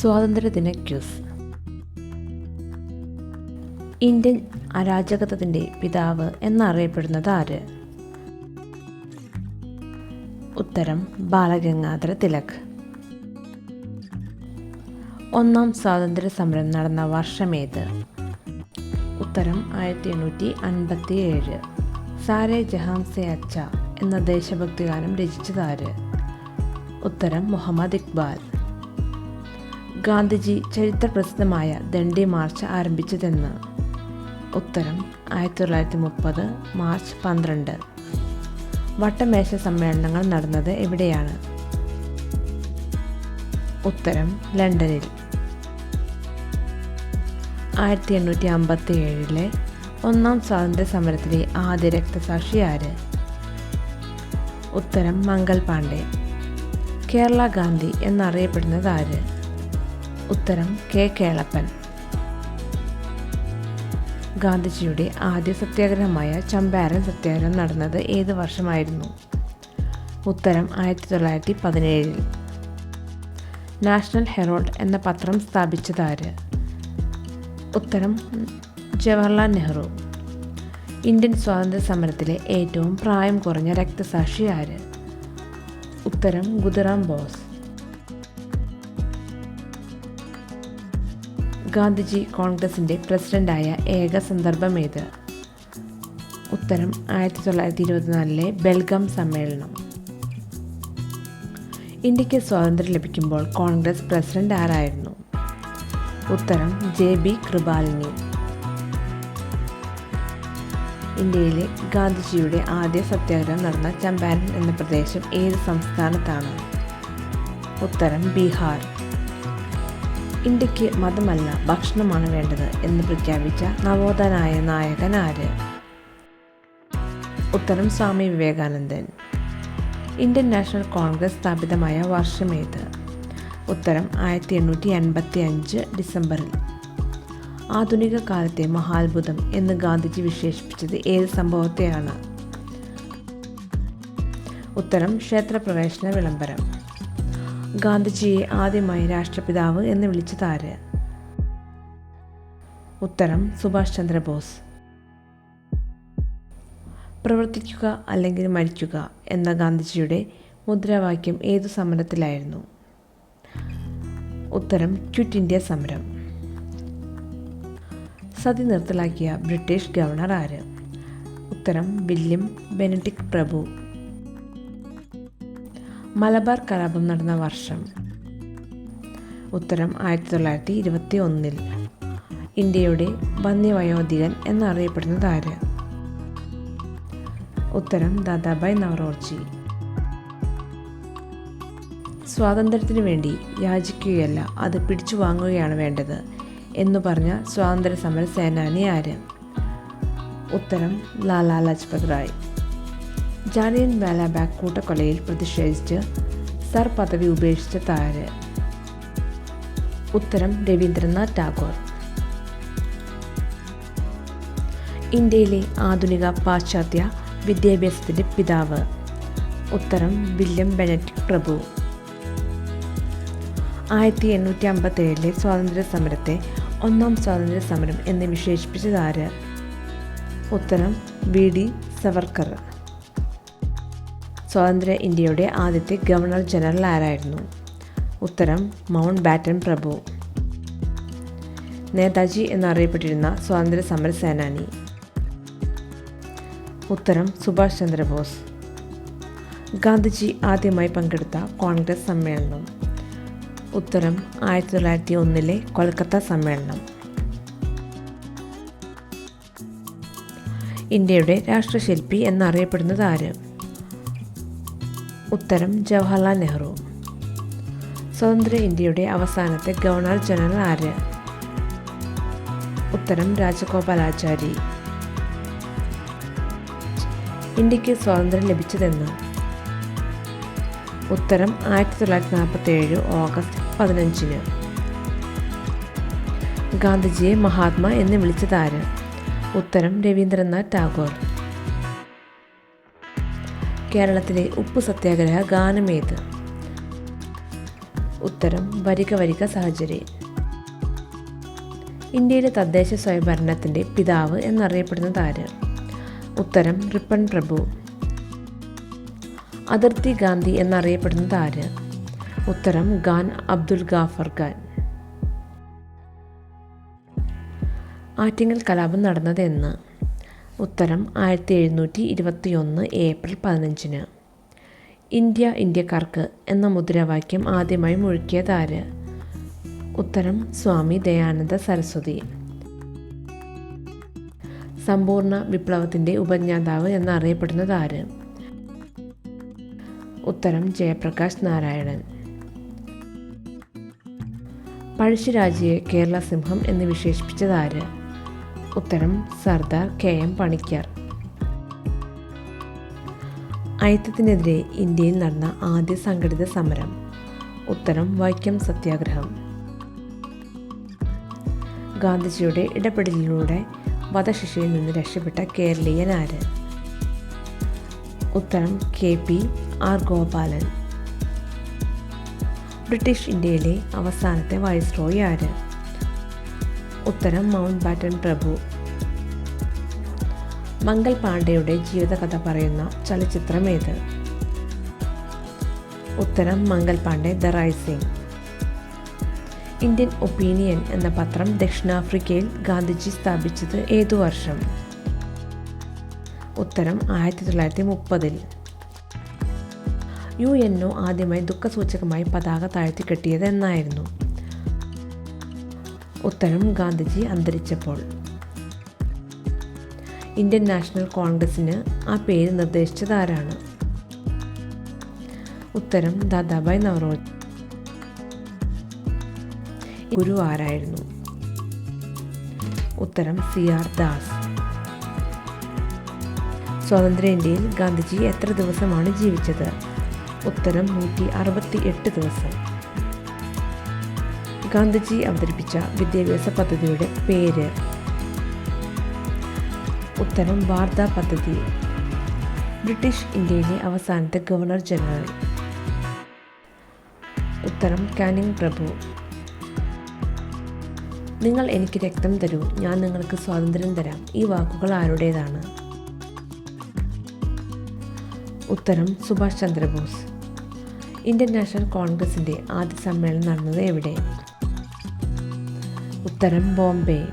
സ്വാതന്ത്ര്യദിന quiz. Indian അരാജകത്വത്തിന്റെ പിതാവ് എന്നറിയപ്പെടുന്നത് ആര്? ഉത്തരം ബാലഗംഗാധര തിലക്. ഒന്നാം സ്വാതന്ത്ര്യ സമരം നടന്ന വർഷമേത് ഉത്തരം ആയിരത്തി എണ്ണൂറ്റി അൻപത്തി ഏഴ് സാരെ ജഹാം സെ അച്ച എന്ന ദേശഭക്തി ഗാനം രചിച്ചതാര് ഉത്തരം മുഹമ്മദ് ഇക്ബാൽ. ഗാന്ധിജി ചരിത്രപ്രസിദ്ധമായ ദണ്ഡി മാർച്ച് ആരംഭിച്ചതെന്ന്. ഉത്തരം ആയിരത്തി തൊള്ളായിരത്തി മുപ്പത് മാർച്ച് പന്ത്രണ്ട്. വട്ടമേശ സമ്മേളനങ്ങൾ നടന്നത് എവിടെയാണ്? ഉത്തരം ലണ്ടനിൽ. ആയിരത്തി എണ്ണൂറ്റി അമ്പത്തി ഏഴിലെ ഒന്നാം സ്വാതന്ത്ര്യ സമരത്തിലെ ആദ്യ രക്തസാക്ഷി ആര്? ഉത്തരം മംഗൽ പാണ്ഡെ. കേരള ഗാന്ധി എന്നറിയപ്പെടുന്നത് ആര്? ഉത്തരം കെ കേളപ്പൻ. ഗാന്ധിജിയുടെ ആദ്യ സത്യാഗ്രഹമായ ചമ്പാരൻ സത്യാഗ്രഹം നടന്നത് ഏത് വർഷമായിരുന്നു? ഉത്തരം ആയിരത്തി തൊള്ളായിരത്തി പതിനേഴിൽ നാഷണൽ ഹെറോൾഡ് എന്ന പത്രം സ്ഥാപിച്ചതാര്? ഉത്തരം ജവഹർലാൽ നെഹ്റു. ഇന്ത്യൻ സ്വാതന്ത്ര്യ സമരത്തിലെ ഏറ്റവും പ്രായം കുറഞ്ഞ രക്തസാക്ഷി ആര്? ഉത്തരം ഗുദറാം ബോസ്. ഗാന്ധിജി കോൺഗ്രസിന്റെ പ്രസിഡന്റായ ഏക സന്ദർഭം ഏത്? ഉത്തരം ആയിരത്തി തൊള്ളായിരത്തി ഇരുപത്തിനാലിലെ ബെൽഗാം സമ്മേളനം. ഇന്ത്യയ്ക്ക് സ്വാതന്ത്ര്യം ലഭിക്കുമ്പോൾ കോൺഗ്രസ് പ്രസിഡന്റ് ആരായിരുന്നു? ഉത്തരം ജെ ബി കൃപാലിനി. ഇന്ത്യയിലെ ഗാന്ധിജിയുടെ ആദ്യ സത്യാഗ്രഹം നടന്ന ചമ്പാരൻ എന്ന പ്രദേശം ഏത് സംസ്ഥാനത്താണ്? ഉത്തരം ബീഹാർ. ഇന്ത്യയ്ക്ക് മതമല്ല ഭക്ഷണമാണ് വേണ്ടത് എന്ന് പ്രഖ്യാപിച്ച നവോത്ഥാനായ നായകൻ ആര്? ഉത്തരം സ്വാമി വിവേകാനന്ദൻ. ഇന്ത്യൻ നാഷണൽ കോൺഗ്രസ് സ്ഥാപിതമായ വർഷമേത് ഉത്തരം ആയിരത്തി എണ്ണൂറ്റി അൻപത്തി അഞ്ച് ഡിസംബറിൽ. ആധുനിക കാലത്തെ മഹാത്ഭുതം എന്ന് ഗാന്ധിജി വിശേഷിപ്പിച്ചത് ഏത് സംഭവത്തെയാണ്? ഉത്തരം ക്ഷേത്രപ്രവേശന വിളംബരം. ഗാന്ധിജിയെ ആദ്യമായി രാഷ്ട്രപിതാവ് എന്ന് വിളിച്ചതാര് ഉത്തരം സുഭാഷ് ചന്ദ്രബോസ്. പ്രവർത്തിക്കുക അല്ലെങ്കിൽ മരിക്കുക എന്ന ഗാന്ധിജിയുടെ മുദ്രാവാക്യം ഏതു സമരത്തിലായിരുന്നു? ഉത്തരം ക്വിറ്റ് ഇന്ത്യ സമരം. സതി നിർത്തലാക്കിയ ബ്രിട്ടീഷ് ഗവർണർ ആര്? ഉത്തരം വില്യം ബെനഡിക് പ്രഭു. മലബാർ കലാപം നടന്ന വർഷം. ഉത്തരം ആയിരത്തി തൊള്ളായിരത്തി ഇരുപത്തി ഒന്നിൽ ഇന്ത്യയുടെ വന്യവയോധികൻ എന്നറിയപ്പെടുന്നത് ആര്? ഉത്തരം ദാദാബായ് നവറോർജി. സ്വാതന്ത്ര്യത്തിനു വേണ്ടി യാചിക്കുകയല്ല അത് പിടിച്ചു വാങ്ങുകയാണ് വേണ്ടത് എന്നു പറഞ്ഞ സ്വാതന്ത്ര്യ സമര സേനാനി ആര്? ഉത്തരം ലാലാ ലജ്പത് റായ്. ജാലിയൻ വാലാബാഗ് കൂട്ടക്കൊലയിൽ പ്രതിഷേധിച്ച് സർ പദവി ഉപേക്ഷിച്ച താര്. ഉത്തരം രവീന്ദ്രനാഥ് ടാഗോർ. ഇന്ത്യയിലെ ആധുനിക പാശ്ചാത്യ വിദ്യാഭ്യാസത്തിന്റെ പിതാവ്. ഉത്തരം വില്യം ബെനറ്റ് പ്രഭു. ആയിരത്തി എണ്ണൂറ്റി അമ്പത്തേഴിലെ സ്വാതന്ത്ര്യ സമരത്തെ ഒന്നാം സ്വാതന്ത്ര്യ സമരം എന്ന് വിശേഷിപ്പിച്ചതാര് ഉത്തരം വി. ഡി. സവർക്കർ. സ്വാതന്ത്ര്യ ഇന്ത്യയുടെ ആദ്യത്തെ ഗവർണർ ജനറൽ ആരായിരുന്നു? ഉത്തരം മൗണ്ട് ബാറ്റൻ പ്രഭു. നേതാജി എന്നറിയപ്പെട്ടിരുന്ന സ്വാതന്ത്ര്യ സമര സേനാനി. ഉത്തരം സുഭാഷ് ചന്ദ്രബോസ്. ഗാന്ധിജി ആദ്യമായി പങ്കെടുത്ത കോൺഗ്രസ് സമ്മേളനം. ഉത്തരം ആയിരത്തി തൊള്ളായിരത്തി ഒന്നിലെ കൊൽക്കത്ത സമ്മേളനം. ഇന്ത്യയുടെ രാഷ്ട്രശില്പി എന്നറിയപ്പെടുന്നത് ആര്? ഉത്തരം ജവഹർലാൽ നെഹ്റു. സ്വതന്ത്ര ഇന്ത്യയുടെ അവസാനത്തെ ഗവർണർ ജനറൽ ആര്? ഉത്തരം രാജഗോപാലാചാരി. ഇന്ത്യയ്ക്ക് സ്വാതന്ത്ര്യം ലഭിച്ചതെന്ന് ഉത്തരം ആയിരത്തി തൊള്ളായിരത്തി നാൽപ്പത്തി ഏഴ് ഓഗസ്റ്റ് പതിനഞ്ചിന്. ഗാന്ധിജിയെ മഹാത്മാ എന്ന് വിളിച്ചതാര് ഉത്തരം രവീന്ദ്രനാഥ് ടാഗോർ. കേരളത്തിലെ ഉപ്പ് സത്യാഗ്രഹ ഗാനമേത് ഉത്തരം വരിക വരിക സഹചരി ഇന്ത്യയിലെ തദ്ദേശ സ്വയംഭരണത്തിന്റെ പിതാവ് എന്നറിയപ്പെടുന്നത് ആര്? ഉത്തരം റിപ്പൺ പ്രഭു. അതിർത്തി ഗാന്ധി എന്നറിയപ്പെടുന്നത് ആര്? ഉത്തരം ഖാൻ അബ്ദുൽ ഗാഫർ ഖാൻ. ആറ്റിങ്ങൽ കലാപം നടന്നത് എന്ന്. ഉത്തരം ആയിരത്തി എഴുന്നൂറ്റി ഇരുപത്തി ഒന്ന് ഏപ്രിൽ പതിനഞ്ചിന്. ഇന്ത്യ ഇന്ത്യക്കാർക്ക് എന്ന മുദ്രാവാക്യം ആദ്യമായി മുഴുക്കിയതാര്? ഉത്തരം സ്വാമി ദയാനന്ദ സരസ്വതി. സമ്പൂർണ വിപ്ലവത്തിന്റെ ഉപജ്ഞാതാവ് എന്നറിയപ്പെടുന്നത് ആര് ഉത്തരം ജയപ്രകാശ് നാരായണൻ. പഴശ്ശിരാജയെ കേരള സിംഹം എന്ന് വിശേഷിപ്പിച്ചത് ആര് ഉത്തരം സർദാർ കെ എം പണിക്കർ. അയിത്തത്തിനെതിരെ ഇന്ത്യയിൽ നടന്ന ആദ്യ സംഘടിത സമരം. ഉത്തരം വൈക്കം സത്യാഗ്രഹം. ഗാന്ധിജിയുടെ ഇടപെടലിലൂടെ വധശിക്ഷയിൽ നിന്ന് രക്ഷപ്പെട്ട കേരളീയൻ ആര്? ഉത്തരം K P R Gopalan. British ഇന്ത്യയിലെ അവസാനത്തെ വൈസ്രോയി ആര്? ഉത്തരം മൗണ്ട് ബാറ്റൻ പ്രഭു. മംഗൾ പാണ്ഡെയുടെ ജീവിതകഥ പറയുന്ന ചലച്ചിത്രം ഏത്? ഉത്തരം Mangal Pandey the rising. Indian opinion എന്ന പത്രം ദക്ഷിണാഫ്രിക്കയിൽ ഗാന്ധിജി സ്ഥാപിച്ചത് ഏതു വർഷം? ഉത്തരം ആയിരത്തി തൊള്ളായിരത്തി മുപ്പതിൽ യു എൻ ഒ ആദ്യമായി ദുഃഖസൂചകമായി പതാക താഴ്ത്തി കെട്ടിയത് എന്നായിരുന്നു. ഉത്തരം ഗാന്ധിജി അന്തരിച്ചപ്പോൾ. ഇന്ത്യൻ നാഷണൽ കോൺഗ്രസിന് ആ പേര് നിർദ്ദേശിച്ചതാരാണ്? ഉത്തരം ദാദാബായ് നവറോജ്. ഗുരു ആരായിരുന്നു? ഉത്തരം സി ആർ ദാസ്. സ്വാതന്ത്ര്യ ഇന്ത്യയിൽ ഗാന്ധിജി എത്ര ദിവസമാണ് ജീവിച്ചത്? ഉത്തരം നൂറ്റി അറുപത്തി എട്ട് ദിവസം. ഗാന്ധിജി അവതരിപ്പിച്ച വിദ്യാഭ്യാസ പദ്ധതിയുടെ പേര്. ഉത്തരം വാർത്താ പദ്ധതി. ബ്രിട്ടീഷ് ഇന്ത്യയിലെ അവസാനത്തെ ഗവർണർ ജനറൽ. ഉത്തരം കാനിങ് പ്രഭു. നിങ്ങൾ എനിക്ക് രക്തം തരൂ. ഞാൻ നിങ്ങൾക്ക് സ്വാതന്ത്ര്യം തരാം. ഈ വാക്കുകൾ ആരുടേതാണ് ഉത്തരം സുഭാഷ് ചന്ദ്രബോസ്. ഇന്ത്യൻ നാഷണൽ കോൺഗ്രസിന്റെ ആദ്യ സമ്മേളനം നടന്നത് എവിടെ? ഉത്തരം ബോംബെ.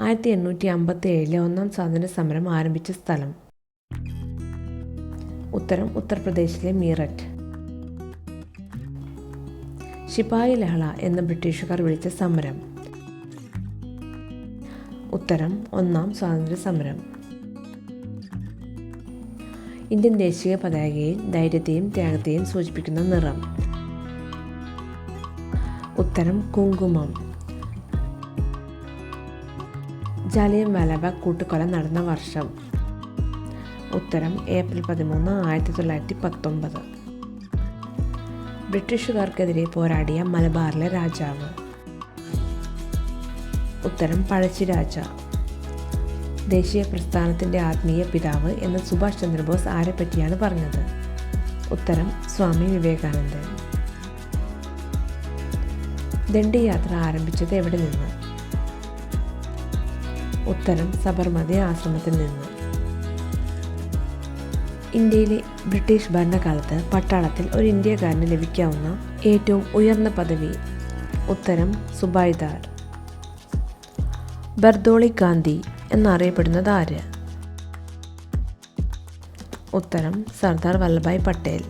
ആയിരത്തി എണ്ണൂറ്റി അമ്പത്തി ഏഴിലെ ഒന്നാം സ്വാതന്ത്ര്യ സമരം ആരംഭിച്ച സ്ഥലം. ഉത്തരം ഉത്തർപ്രദേശിലെ മീററ്റ്. ശിപായി ലഹള എന്ന് ബ്രിട്ടീഷുകാർ വിളിച്ച സമരം. ഉത്തരം ഒന്നാം സ്വാതന്ത്ര്യ സമരം. ഇന്ത്യൻ ദേശീയ പതാകയിൽ ധൈര്യത്തെയും ത്യാഗത്തെയും സൂചിപ്പിക്കുന്ന നിറം. ഉത്തരം കുങ്കുമം. ജാലിയൻ മലബ കൂട്ടുകൊല നടന്ന വർഷം. ഉത്തരം ഏപ്രിൽ പതിമൂന്ന് ആയിരത്തി തൊള്ളായിരത്തി പത്തൊമ്പത്. ബ്രിട്ടീഷുകാർക്കെതിരെ പോരാടിയ മലബാറിലെ രാജാവ്. ഉത്തരം പഴശ്ശിരാജ ദേശീയ പ്രസ്ഥാനത്തിന്റെ ആത്മീയ പിതാവ് എന്ന് സുഭാഷ് ചന്ദ്രബോസ് ആരെപ്പറ്റിയാണ് പറഞ്ഞത്? ഉത്തരം സ്വാമി വിവേകാനന്ദൻ. ദണ്ഡി യാത്ര ആരംഭിച്ചത് എവിടെ നിന്ന്? ഉത്തരം സബർമതി ആശ്രമത്തിൽ നിന്ന്. ഇന്ത്യയിലെ ബ്രിട്ടീഷ് ഭരണകാലത്ത് പട്ടാളത്തിൽ ഒരു ഇന്ത്യക്കാരന് ലഭിക്കാവുന്ന ഏറ്റവും ഉയർന്ന പദവി ഉത്തരം സുബായ്ദാർ ബർദോളി ഗാന്ധി എന്നറിയപ്പെടുന്നത് ആര്? ഉത്തരം സർദാർ വല്ലഭായ് പട്ടേൽ.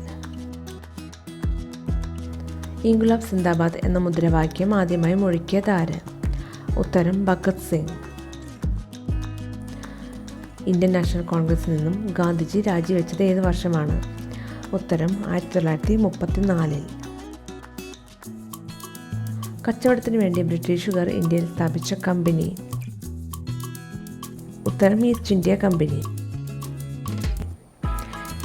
ഇൻഗുലാബ് സിന്ദാബാദ് എന്ന മുദ്രാവാക്യം ആദ്യമായി മുഴക്കിയത് ആര്? ഉത്തരം ഭഗത് സിംഗ്. ഇന്ത്യൻ നാഷണൽ കോൺഗ്രസിൽ നിന്നും ഗാന്ധിജി രാജിവെച്ചത് ഏത് വർഷമാണ്? ഉത്തരം ആയിരത്തി തൊള്ളായിരത്തി മുപ്പത്തി നാലിൽ കച്ചവടത്തിന് വേണ്ടി ബ്രിട്ടീഷുകാർ ഇന്ത്യയിൽ സ്ഥാപിച്ച കമ്പനി. ഉത്തരം ഈസ്റ്റ് ഇന്ത്യ കമ്പനി.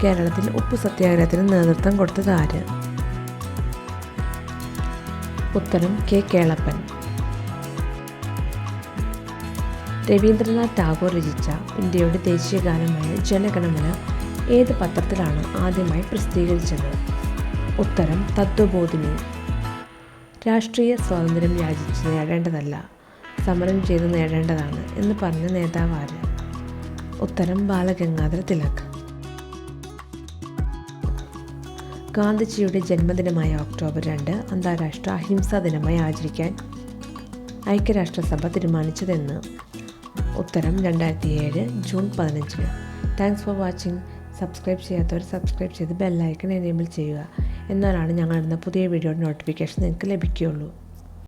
കേരളത്തിൽ ഉപ്പു സത്യാഗ്രഹത്തിന് നേതൃത്വം കൊടുത്തത് ആര്? ഉത്തരം കെ കേളപ്പൻ. രവീന്ദ്രനാഥ് ടാഗോർ രചിച്ച ഇന്ത്യയുടെ ദേശീയ ഗാനമായ ജനഗണമന ഏത് പത്രത്തിലാണ് ആദ്യമായി പ്രസിദ്ധീകരിച്ചത്? ഉത്തരം തത്വബോധിനി. രാഷ്ട്രീയ സ്വാതന്ത്ര്യം യാചിച്ച് നേടേണ്ടതല്ല സമരം ചെയ്ത് നേടേണ്ടതാണ് എന്ന് പറഞ്ഞ നേതാവ് ആര്? ഉത്തരം ബാലഗംഗാധര തിലക്. ഗാന്ധിജിയുടെ ജന്മദിനമായ ഒക്ടോബർ രണ്ട് അന്താരാഷ്ട്ര അഹിംസാ ദിനമായി ആചരിക്കാൻ ഐക്യരാഷ്ട്രസഭ തീരുമാനിച്ചതെന്ന് ഉത്തരം രണ്ടായിരത്തി ഏഴ് ജൂൺ പതിനഞ്ചിന്. താങ്ക്സ് ഫോർ വാച്ചിങ് സബ്സ്ക്രൈബ് ചെയ്യാത്തവർ സബ്സ്ക്രൈബ് ചെയ്ത് ബെല്ലൈക്കൺ എനേബിൾ ചെയ്യുക. എന്നാലാണ് ഞങ്ങളിടുന്ന പുതിയ വീഡിയോയുടെ നോട്ടിഫിക്കേഷൻ നിങ്ങൾക്ക് ലഭിക്കുകയുള്ളൂ.